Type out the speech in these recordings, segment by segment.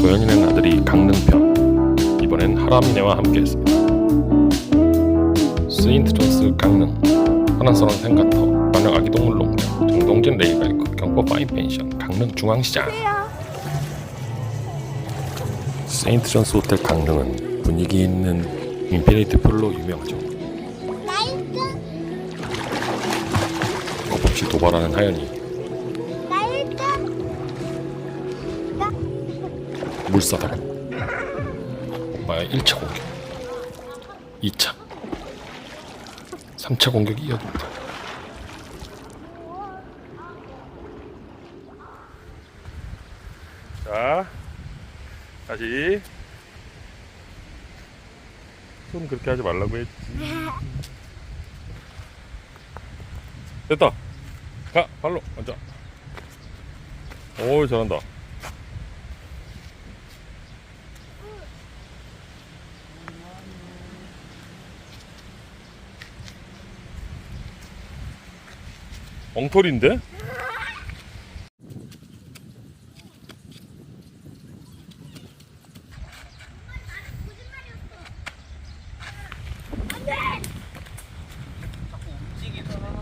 도현이네 아들이 강릉편 이번엔 하라미네와 함께했습니다. 세인트 존스 강릉 하나서랑 생가터 관영 아기동물 농장 정동진 레이바이크 경포 파인 펜션 강릉 중앙시장 세인트 존스 호텔 강릉은 분위기 있는 인피니티 풀로 유명하죠. 없이 도발하는 하연이 물사다로 엄마의 1차 공격. 2차. 3차 공격이 이어집니다. 자 다시. 손 그렇게 하지 말라고 했지. 됐다. 가 발로 앉아. 오 잘한다 엉터리인데?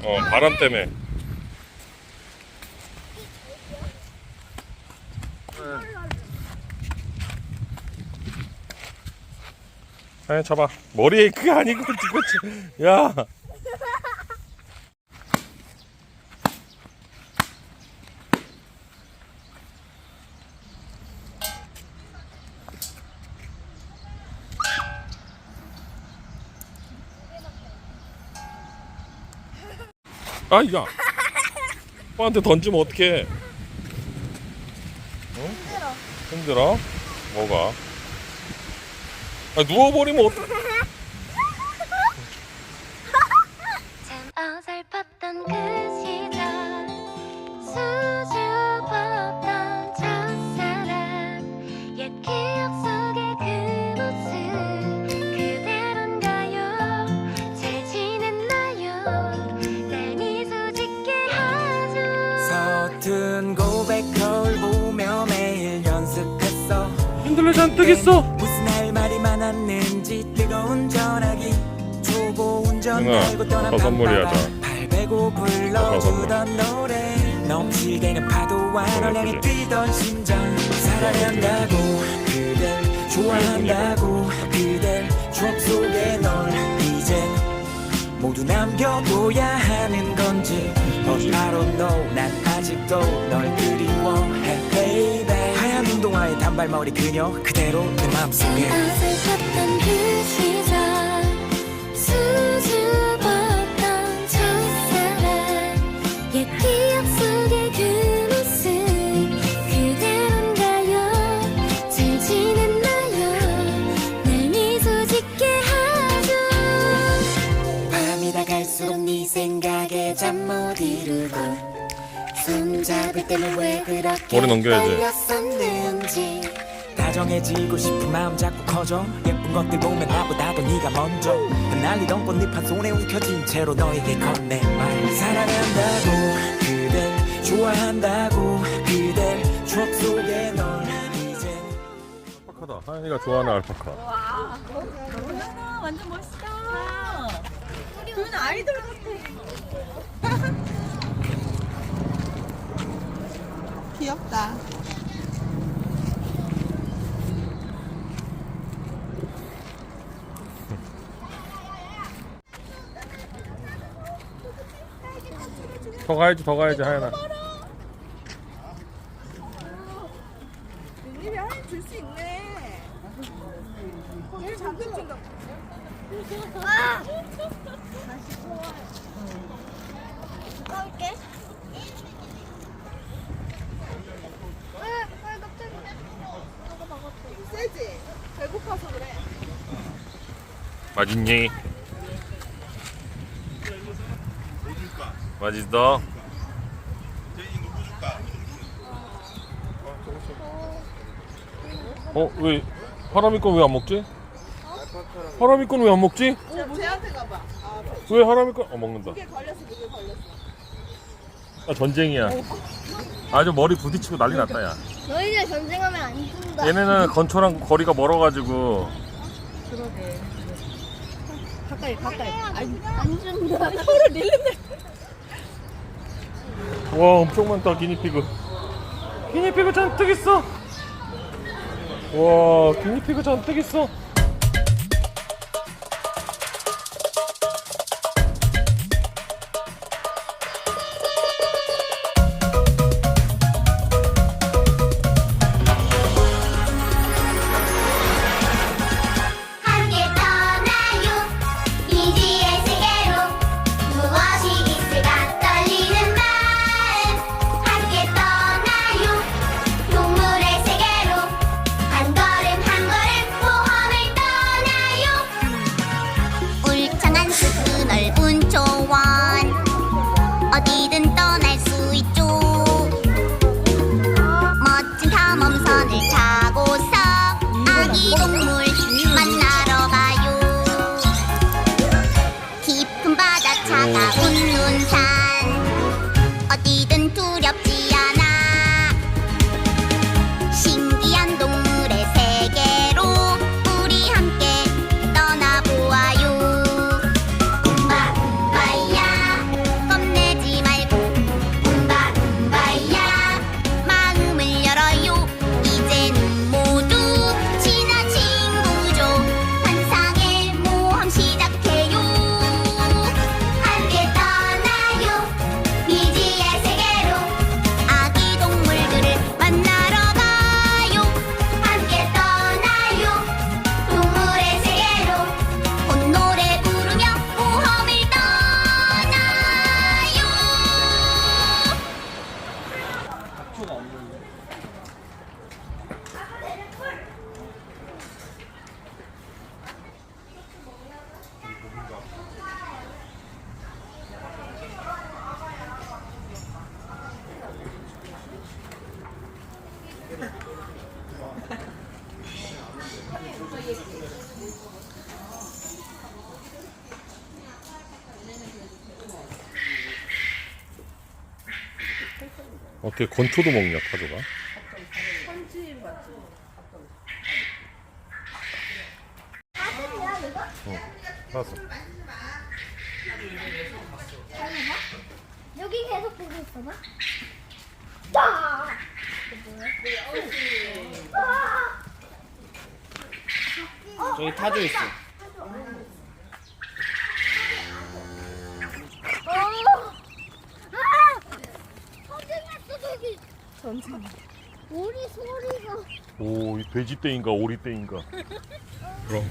어 바람 때문에. 아니 잡아. 머리에 그게 아니고 이거 참- 야 아야 오빠한테 던지면 어떡해 어? 힘들어? 뭐가? 아 누워버리면 어떡 참 어설펐던 그 흔들려 잔뜩 있어 무슨 할 말이 많았는지 뜨거운 전화기 초보 운전 누나, 달고 떠난 아빠 선물이야, 밤바다. 발 베고 불러주던 노래 넘실대는 파도와 널 향해. 뛰던 심장. 사랑한다고 그댈 좋아한다고 그댈 추억 속에 널 이제 모두 남겨둬야 하는 건지. But I don't know 난 아직도 널 그리워해 운동화에 단발머리 그녀 그대로 내 맘속에. 어설펐던 그 시절 수줍었던 첫사랑 옛 기억 속의 그 모습 그대로인가요? 잘 지냈나요? 날 미소 짓게 하죠. 밤이 다 갈수록 네 생각에 잠 못 이루고 손 잡을 때는 왜 그렇게 머리 넘겨야지. 떨렸었는지 다정해지고 싶은 마음 자꾸 커져 예쁜 것들 보면 나보다도 네가 먼저 흩날리던 꽃잎 한 손에 움켜쥔 채로 너에게 건네 말 사랑한다고 그댈 좋아한다고 그댈 추억 속에 널 이제 알파카다 하연이가 좋아하는 알파카 도현아 완전 멋있다. 도현아 아이돌 같아. 귀엽다. 더 가야지 더 가야지 하연아 웬일이 하얀 줄수 있네. 얘 잠깐 생각. 꺼올게 왜 갑자기 세지? 배고파서 그래. 맛있니? 맛있어? 어? 어 왜? 하람이 건 왜 안 먹지? 하람이 건 왜 안 먹지? 쟤한테 가봐. 아, 왜 하람이 건? 어 먹는다 그게 걸렸어, 그게 걸렸어. 아 전쟁이야 아주 머리 부딪히고 난리 났다 야 너희들 전쟁하면 안 준다. 얘네는 건초랑 거리가 멀어가지고 그러게. 가까이 가까이. 안, 안 준다. 서로 릴레 와 엄청 많다 기니피그. 기니피그 잔뜩 있어. 와 기니피그 잔뜩 있어. 어떻게 건초도 먹냐 타조가? 던집니다. 오리 소리가. 오, 이 돼지떼인가 오리떼인가. 그럼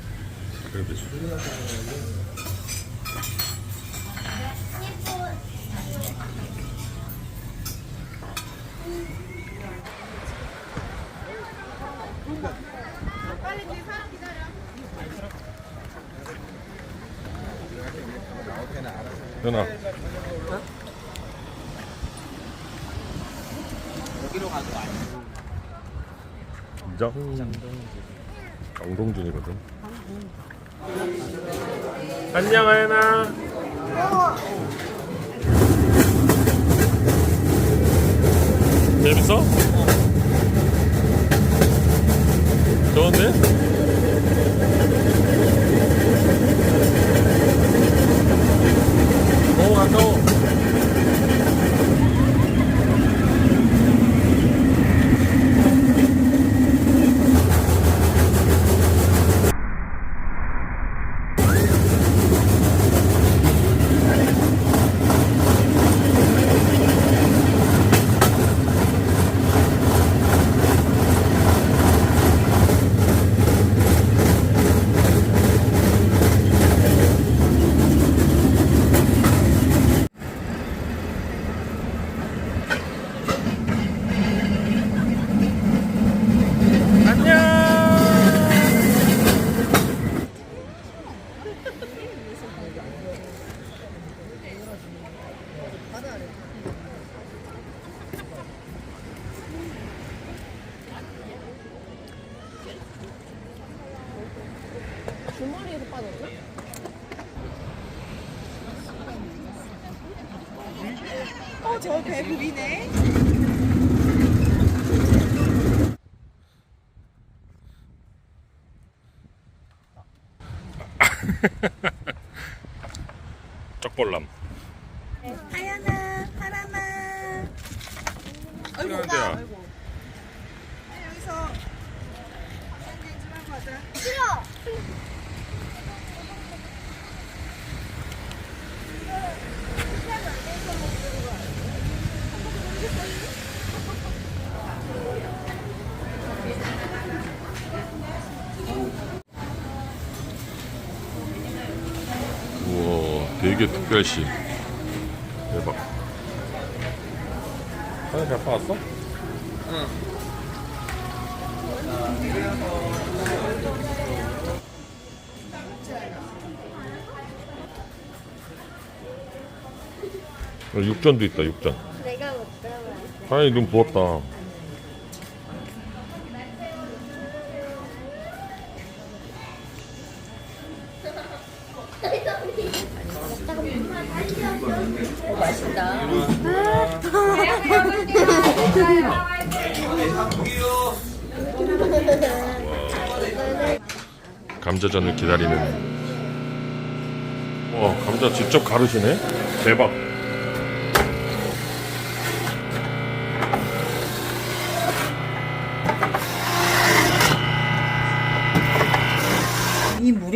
그래도 소리가 나는데. 현아 음. 아도 아니고 이장 정동준이거든. 안녕 아연아. 재밌어? 좋은데? 오 아까워. 쪽벌람. 하연아, 하람아. 아이고, 시간대야. 아이고. 여기서 샌드위치 좀 하고 가자. 싫어. 되게 특별시. 대박. 하늘 잘 빠졌어? 응. 육전도 있다, 육전. 내가 못. 하연이 눈 부었다. 감자전을 기다리는. 와, 감자 직접 가르시네? 대박.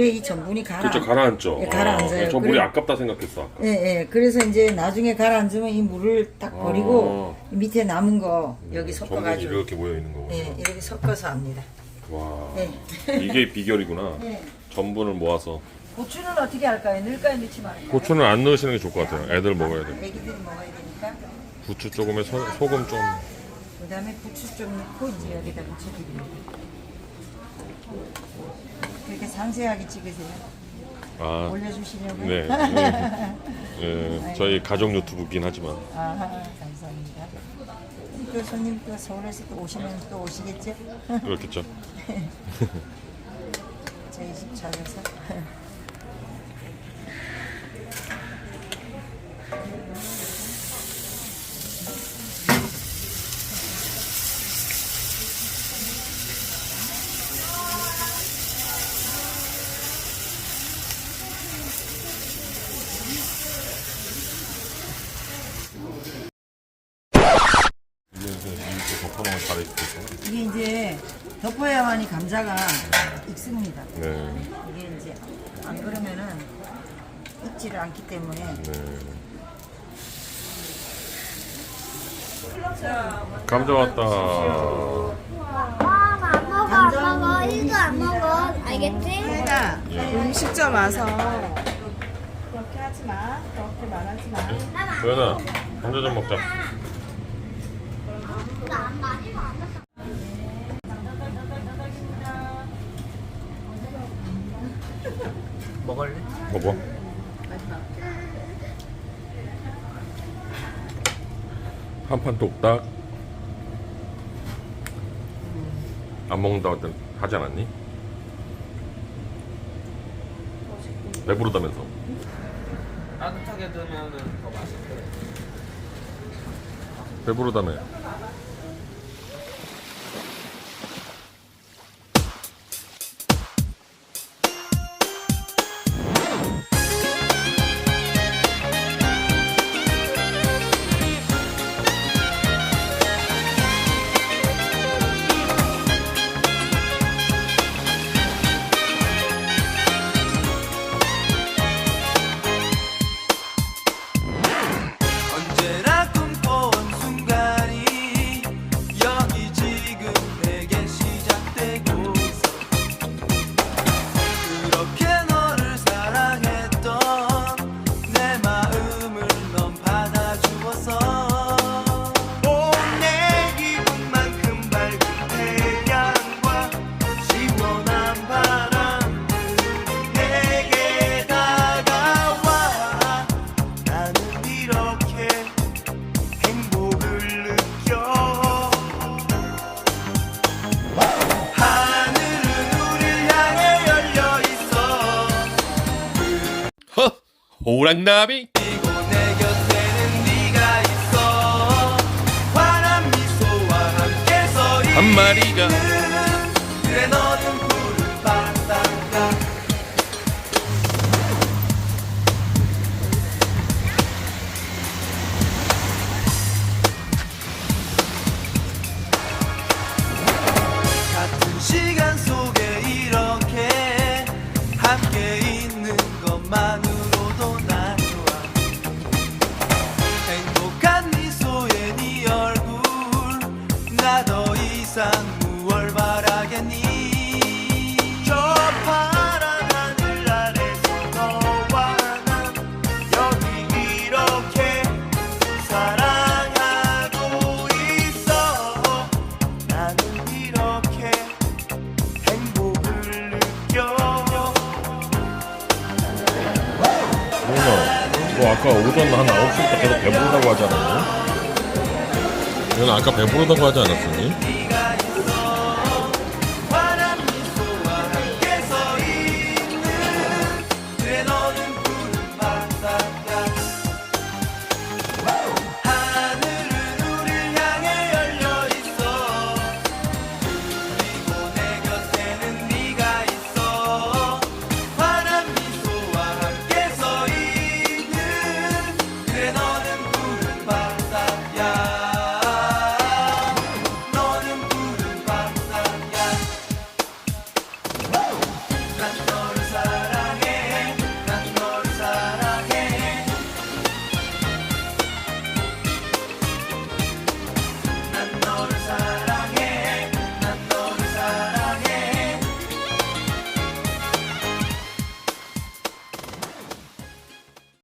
물에 이 전분이 가라. 그쵸, 가라앉죠. 예, 가라앉아요. 아, 저 물이 그래- 아깝다 생각했어. 아까. 예, 예. 그래서 이제 나중에 가라앉으면 이 물을 딱 버리고 아. 이 밑에 남은 거 여기 전분이 섞어가지고 이렇게 모여 있는 거구나. 예, 이렇게 섞어서 합니다. 와, 네. 이게 비결이구나. 예. 전분을 모아서. 고추는 어떻게 할까요? 넣을까요? 넣지 말까요? 고추는 안 넣으시는 게 좋을 것 같아요. 애들 먹어야 돼. 애기들이 먹어야 되니까. 부추 조금에 소, 소금 좀. 그다음에 부추 좀 넣고 이제 여기다 묻혀드립니다. 그렇게 상세하게 찍으세요. 아, 올려주시려고요? 네. 네. 예, 저희 가족 유튜브긴 하지만. 아, 감사합니다. 또 손님 또 서울에서 또 오시면 또 오시겠죠? 그렇겠죠. 저희 집 찾아서. 이게 이제 이렇게 덮어놓으면 잘해있겠죠. 이게 이제 덮어야만이 감자가 익습니다. 네. 이게 이제 안 그러면은 익지를 않기 때문에 네. 감자 왔다. 아, 안 먹어, 안 먹어. 일도 안 먹어. 알겠지? 예. 음식점 와서 그렇게 하지 마. 그렇게 말하지 마. 도연아, 감자 좀 먹자. 먹었어. 먹어. 한판 뚝딱. 안 먹는다고 하지 않았니? 배부르다면서. 따뜻하게 두면은 더 맛있대. 배부르다며. 오랑나비. 한 마리가 너 아까 오전 한 9시부터 계속 배부르다고 하지 않았니? 얘는 아까 배부르다고 하지 않았었니?